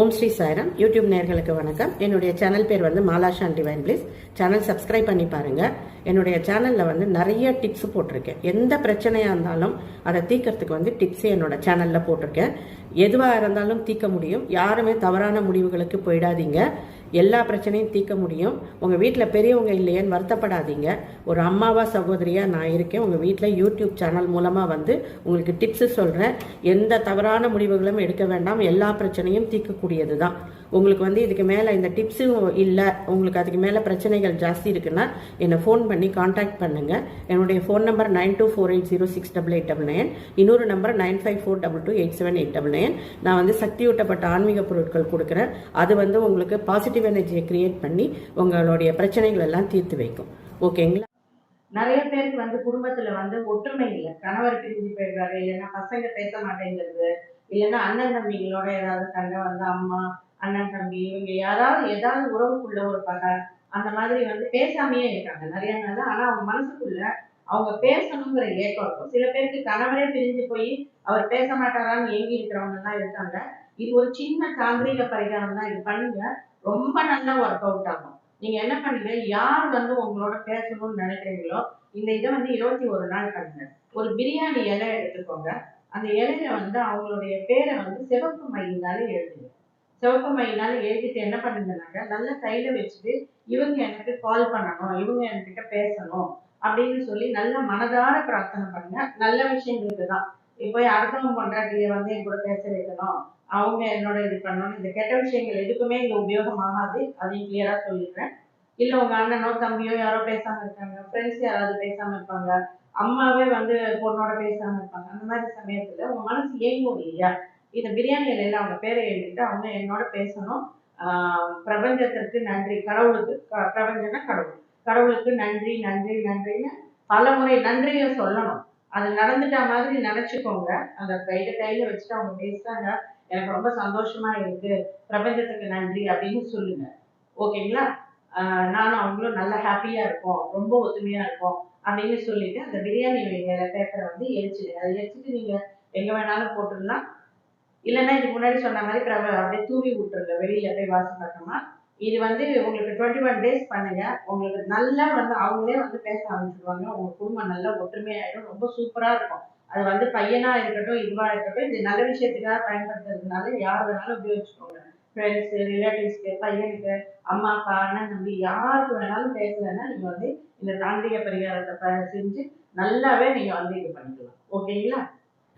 ஓம் Sri Sairam. YouTube நேர்களுக்கு வணக்கம். என்னுடைய சேனல் பேர் வந்து மாலாஷான் டிவைன் பிளீஸ். சேனல் சப்ஸ்கிரைப் பண்ணி பாருங்க. என்னுடைய சேனலில் வந்து நிறைய டிப்ஸ் போட்டிருக்கேன். எந்த பிரச்சனையாக இருந்தாலும் அதை தீக்கிறதுக்கு வந்து டிப்ஸ் என்னோட சேனலில் போட்டிருக்கேன். எதுவாக இருந்தாலும் தீர்க்க முடியும். யாருமே தவறான முடிவுகளுக்கு போயிடாதீங்க. எல்லா பிரச்சனையும் தீர்க்க முடியும். உங்கள் வீட்டில் பெரியவங்க இல்லையேன்னு வருத்தப்படாதீங்க. ஒரு அம்மாவா சகோதரியாக நான் இருக்கேன். உங்கள் வீட்டில் யூடியூப் சேனல் மூலமாக வந்து உங்களுக்கு டிப்ஸு சொல்கிறேன் எந்த தவறான முடிவுகளும் எடுக்க வேண்டாம். எல்லா பிரச்சனையும் தீர்க்கக்கூடியது தான் உங்களுக்கு வந்து இதுக்கு மேலே இந்த டிப்ஸும் இல்லை உங்களுக்கு அதுக்கு மேலே பிரச்சனைகள் ஜாஸ்தி இருக்குன்னா என்னை ஃபோன் பண்ணி காண்டாக்ட் பண்ணுங்கள் என்னுடைய phone number nine two four eight zero six double eight double nine. இன்னொரு number nine five four double two eight seven eight double nine. நான் வந்து சக்தியூட்டப்பட்ட ஆன்மீக பொருட்கள் கொடுக்குறேன். அது வந்து உங்களுக்கு பாசிட்டிவ் எனர்ஜியை கிரியேட் பண்ணி உங்களுடைய பிரச்சனைகள் எல்லாம் தீர்த்து வைக்கும். ஓகேங்களா நிறைய பேருக்கு வந்து குடும்பத்துல வந்து ஒற்றுமை இல்லை. கணவர் பிரிஞ்சு போயிடுறாரு இல்லைன்னா பசங்க பேச மாட்டேங்கிறது இல்லைன்னா அண்ணன் தம்பிகளோட ஏதாவது சண்டை வந்து அம்மா அண்ணன் தம்பி இவங்க யாராவது ஏதாவது உறவுக்குள்ள ஒரு பகை அந்த மாதிரி வந்து பேசாமையே இருக்காங்க. நிறைய நாள். ஆனா அவங்க மனசுக்குள்ள அவங்க பேசணுங்கிற ஏக்கம் இருக்கும். சில பேருக்கு கணவரே பிரிஞ்சு போய் அவர் பேச மாட்டாரான்னு ஏங்கி இருக்கிறவங்க எல்லாம் இருக்காங்க. இது ஒரு சின்ன தாந்திரிக பரிகாரம் தான் இது பண்ணுங்க. ரொம்ப நல்லா ஒர்க் அவுட் ஆகும். நீங்க என்ன பண்ணுங்க யார் வந்து உங்களோட பேசணும்னு நினைக்கிறீங்களோ இந்த இதை வந்து இருபத்தி ஒரு நாள் பண்ணுங்க. ஒரு பிரியாணி இலை எடுத்துக்கோங்க. அந்த இலையில வந்து அவங்களுடைய பேரை வந்து சிவப்பு மையினால எழுதுங்க. சிவப்பு மையினால எழுதிட்டு என்ன பண்ணுங்கனாக்க நல்ல கையில வச்சுட்டு இவங்க எனக்கு கால் பண்ணணும் இவங்க என்கிட்ட பேசணும் அப்படின்னு சொல்லி நல்ல மனதார பிரார்த்தனை பண்ணுங்க. நல்ல விஷயங்களுக்கு தான். இப்போ அடுத்தவங்க பொண்டாட்டியை வந்து என் கூட பேச வைக்கணும் அவங்க என்னோட இது பண்ணணும். இந்த கெட்ட விஷயங்கள் எதுக்குமே இங்க உபயோகமாகாது. அதையும் கிளியரா சொல்லிடுறேன் இல்ல உங்க அண்ணனோ தம்பியோ யாரோ பேசாம இருக்காங்க. ஃப்ரெண்ட்ஸ் யாராவது பேசாம இருப்பாங்க. அம்மாவே வந்து பொண்ணோட பேசாம இருப்பாங்க. அந்த மாதிரி சமயத்துல உங்க மனசு ஏங்கும் இல்லையா? இந்த பிரியாணி இலையில அவங்க பேரை எழுதிட்டு அவங்க என்னோட பேசணும். பிரபஞ்சத்திற்கு நன்றி. கடவுளுக்கு க- பிரபஞ்சம்னா கடவுள். கடவுளுக்கு நன்றி நன்றி நன்றின்னு பல முறை நன்றியை சொல்லணும். அது நடந்துட்ட மாதிரி நினைச்சுக்கோங்க. அந்த கையில கையில வச்சுட்டு அவங்க பேசுறாங்க. எனக்கு ரொம்ப சந்தோஷமா இருக்கு. பிரபஞ்சத்துக்கு நன்றி அப்படின்னு சொல்லுங்க. ஓகேங்களா? நானும் அவங்களும் நல்லா ஹாப்பியா இருக்கோம். ரொம்ப ஒத்துமையா இருக்கோம் அப்படின்னு சொல்லிட்டு அந்த பிரியாணி பேப்பரை வந்து எரிச்சிடுங்க. அதை எரிச்சிட்டு நீங்க எங்க வேணாலும் போட்டுடலாம். இல்லைன்னா இதுக்கு முன்னாடி சொன்ன மாதிரி பிரபல அப்படியே தூவி விட்டுருங்க. வெளியில போய் வாசி பார்த்தோமா இது வந்து உங்களுக்கு டுவெண்ட்டி ஒன் டேஸ் பண்ணுங்க. உங்களுக்கு நல்லா வந்து அவங்களே வந்து பேச ஆரம்பிச்சிடுவாங்க உங்க குடும்பம் நல்லா ஒற்றுமையாயிடும். ரொம்ப சூப்பரா இருக்கும். அது வந்து பையனா இருக்கட்டும் இதுவா இருக்கட்டும் இது நல்ல விஷயத்துக்காக பயன்படுத்துறதுனால யார் வேணாலும் உபயோகிச்சுக்கோங்க. ஃப்ரெண்ட்ஸ் ரிலேட்டிவ்ஸ்க்கு பையனுக்கு அம்மா அப்பா அண்ணன் தம்பி யாருக்கு வேணாலும் பேசலைன்னா நீங்க வந்து இந்த தாந்திரிக பரிகாரத்தை செஞ்சு நல்லாவே நீங்க வந்து இது பண்ணிக்கலாம். ஓகேங்களா?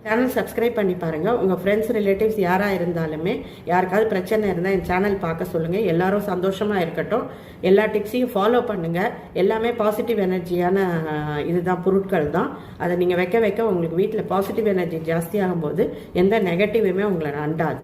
சேனல் சப்ஸ்கிரைப் பண்ணி பாருங்கள் உங்கள் ஃப்ரெண்ட்ஸ் ரிலேட்டிவ்ஸ் யாராக இருந்தாலுமே யாருக்காவது பிரச்சனை இருந்தால் என் சேனல் பார்க்க சொல்லுங்கள் எல்லாரும் சந்தோஷமாக இருக்கட்டும். எல்லா டிப்ஸையும் ஃபாலோ பண்ணுங்கள் எல்லாமே பாசிட்டிவ் எனர்ஜியான இதுதான் பொருட்கள் தான். அதை நீங்கள் வைக்க வைக்க உங்களுக்கு வீட்டில் பாசிட்டிவ் எனர்ஜி ஜாஸ்தியாகும் போது எந்த நெகட்டிவுமே உங்களை அண்டாது.